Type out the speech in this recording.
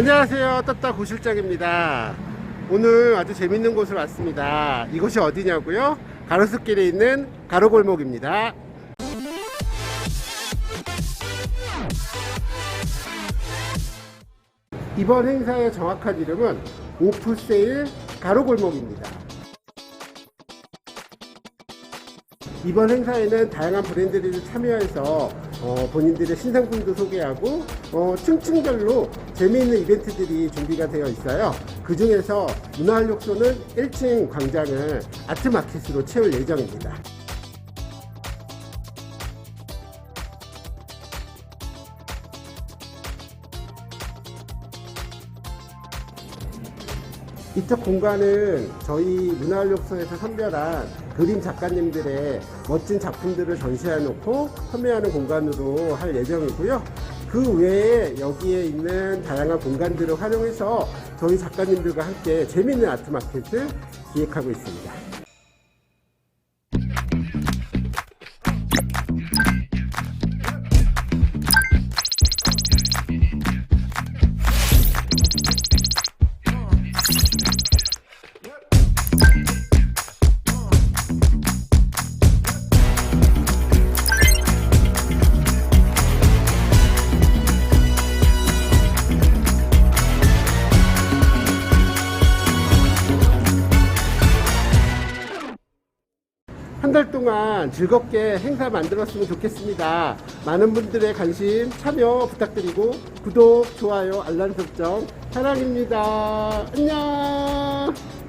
안녕하세요. 떴다 고실장입니다. 오늘 아주 재밌는 곳을 왔습니다. 이곳이 어디냐고요? 가로수길에 있는 가로골목입니다. 이번 행사의 정확한 이름은 오프세일 가로골목입니다. 이번 행사에는 다양한 브랜드들이 참여해서 어, 본인들의 신상품도 소개하고 어, 층층별로 재미있는 이벤트들이 준비가 되어 있어요. 그 중에서 문화활력소는 1층 광장을 아트마켓으로 채울 예정입니다. 이쪽 공간은 저희 문화활력소에서 선별한 그림 작가님들의 멋진 작품들을 전시해 놓고 판매하는 공간으로 할 예정이고요. 그 외에 여기에 있는 다양한 공간들을 활용해서 저희 작가님들과 함께 재미있는 아트 마켓을 기획하고 있습니다. 한 달 동안 즐겁게 행사 만들었으면 좋겠습니다. 많은 분들의 관심, 참여 부탁드리고 구독, 좋아요, 알람 설정 사랑입니다. 안녕.